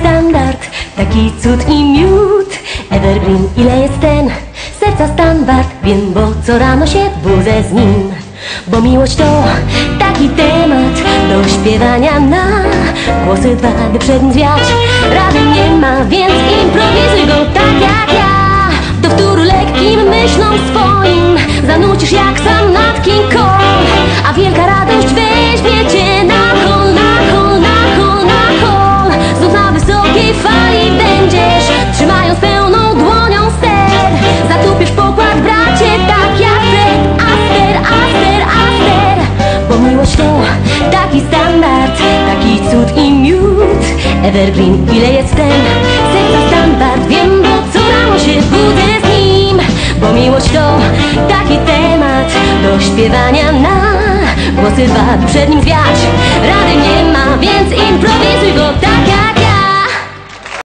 standard, taki cud i miód. Evergreen, ile jest ten? Serca standard. Wiem, bo co rano się budzę z nim. Bo miłość to taki temat do śpiewania na. Głosy dwa, by przed nim Rady nie ma, więc miłość to taki standard Taki cud i miód. Evergreen, ile jest ten Serca standard? Wiem, bo co rano się budzę z nim. Bo miłość to taki temat Do śpiewania na Głosy dwa, przed nim zwiać Rady nie ma,